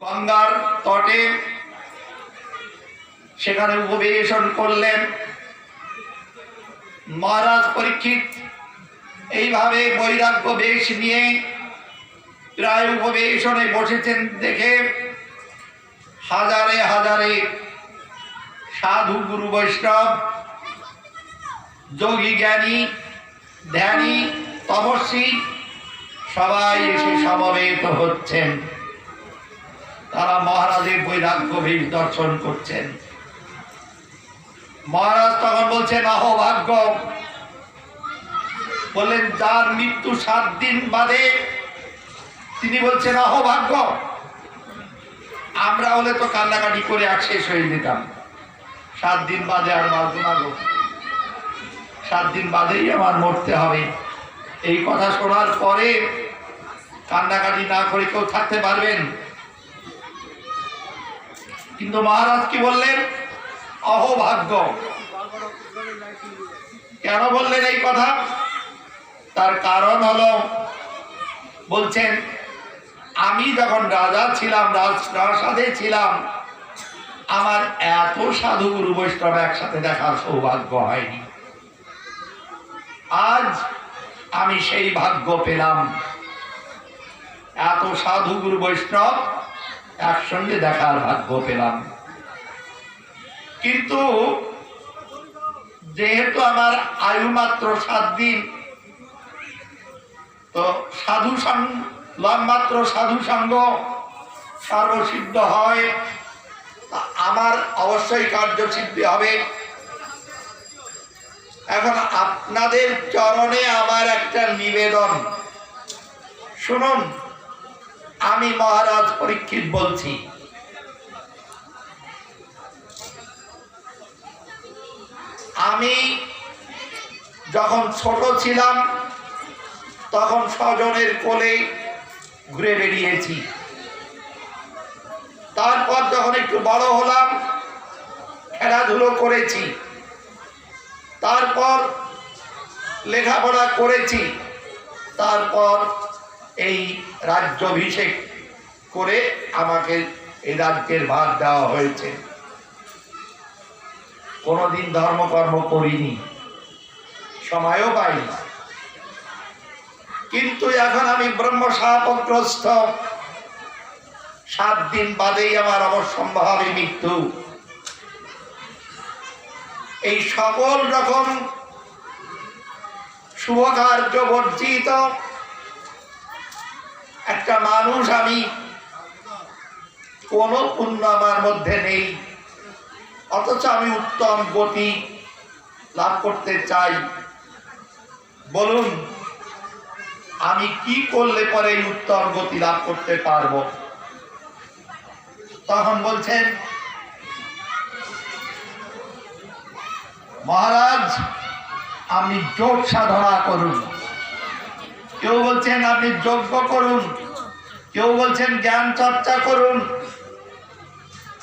গঙ্গার তটে সেখানে উপবেশন করলেন। মহারাজ পরীক্ষিত, এইভাবে বৈরাগ্য বেশ নিয়ে প্রায় উপবেশনে বসেছেন দেখে হাজারে হাজারে সাধু গুরু বৈষ্ণব, যোগী জ্ঞানী, ধ্যানী, তপস্বী সবাই এসে সমবেত হচ্ছেন। তারা মহারাজের বৈরাগ্য বেশ দর্শন করছেন। মহারাজ তখন বলছেন অহভাগ্য বললেন, যার মৃত্যু সাত দিন বাদে, তিনি বলছেন অহভাগ্য আমরা হলে তো কান্নাকাটি করে এক শেষ হয়ে যেতাম। সাত দিন বাদে আর বাঁচবো না সাত দিন বাদেই আমার মরতে হবে। এই কথা শোনার পরে কান্নাকাটি না করে কেউ থাকতে পারবেন। কিন্তু মহারাজ কি বললেন? অহভাগ্য। কেন বললেন এই কথা? তার কারণ হলো, বলছেন, আমি যখন রাজা ছিলাম, রাজপ্রাসাদে ছিলাম, আমার এত সাধু গুরু বৈষ্ণব একসাথে দেখার সৌভাগ্য হয়নি। আজ আমি সেই ভাগ্য পেলাম। এত সাধু গুরু বৈষ্ণব একসঙ্গে দেখার ভাগ্য পেলাম। কিন্তু যেহেতু আমার আয়ু মাত্র সাত দিন, তো সাধু সঙ্গ মাত্র সাধু সঙ্গ সর্বসিদ্ধ হয় আমার অবশ্যই কার্যসিদ্ধি হবে। এখন আপনাদের চরণে আমার একটা নিবেদন। শুনুন। আমি মহারাজ পরীক্ষিত বলছি। আমি যখন ছোট ছিলাম, তখন স্বজনের কোলে ঘুরে বেরিয়েছি তারপর যখন একটু বড় হলাম, খেলাধুলো করেছি। তারপর লেখাপড়া করেছি। তারপর এই রাজ্যাভিষেক করে আমাকে এই রাজ্যের ভাগ দেওয়া হয়েছে। কোনোদিন ধর্মকর্ম করিনি, সময়ও পাইনি। কিন্তু এখন আমি ব্রহ্মশাপগ্রস্ত সাত দিন বাদেই আমার অবসম্ভাবী মৃত্যু। এই সকল রকম শুভ কার্য বর্জিত একটা মানুষ আমি কোনো পুণ্য আমার মধ্যে নেই। অথচ আমি উত্তম গতি লাভ করতে চাই। বলুন, আমি কি করলে পরে উত্তম গতি লাভ করতে পারব? তখন বলছেন, মহারাজ, আপনি যোগ সাধনা করুন। কেউ বলছেন আপনি যজ্ঞ করুন। কেউ বলছেন জ্ঞান চর্চা করুন।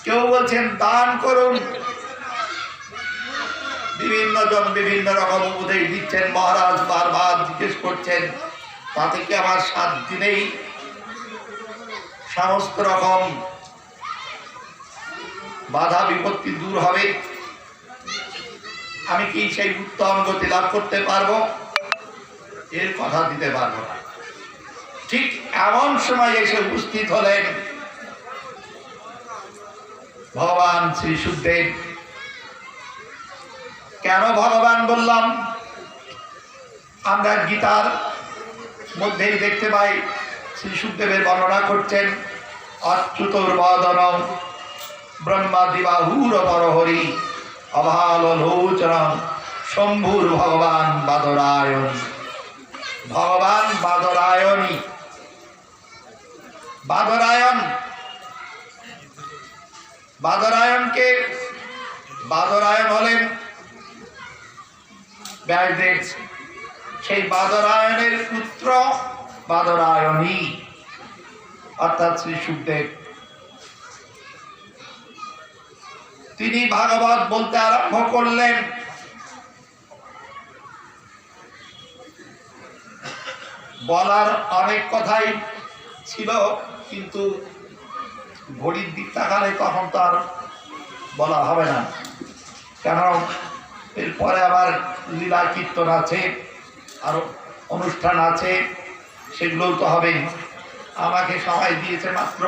কেউ বলছেন দান করুন। বিভিন্ন জন বিভিন্ন রকম উপদেশ দিচ্ছেন। মহারাজ বারবার জিজ্ঞেস করছেন, তাতে কি আমার সাত দিনেই সমস্ত রকম বাধা বিপত্তি দূর হবে। আমি কি সেই উত্তম গতি লাভ করতে পারব? এর কথা দিতে পারব না। ঠিক এমন সময় এসে উপস্থিত হলেন ভগবান শ্রী সুখদেব। কেন ভগবান বললাম? আমরা গীতার মধ্যেই দেখতে পাই, শ্রী সুখদেবের বর্ণনা করছেন, অচ্যুতর বদন ব্রহ্মা দিবাহুর পরহরি অভাল লোচন শম্ভুর ভগবান বাদরায়ণ। ভগবান বাদরায়ণী। বাদরায়ণ। বাদরায়ণকে বাদরায়ণ হলেন ব্যাসদেব সেই বাদরায়ণের পুত্র বাদরায়ণী। অর্থাৎ শ্রী সুখদেব। তিনি ভাগবত বলতে আরম্ভ করলেন। বলার অনেক কথাই ছিল, কিন্তু ঘড়ির দিক তাকালে তখন তো আর বলা হবে না। কেন? এরপরে আবার লীলা কীর্তন আছে, আর অনুষ্ঠান আছে, সেগুলোও তো হবে আমাকে সবাই দিয়েছে মাত্র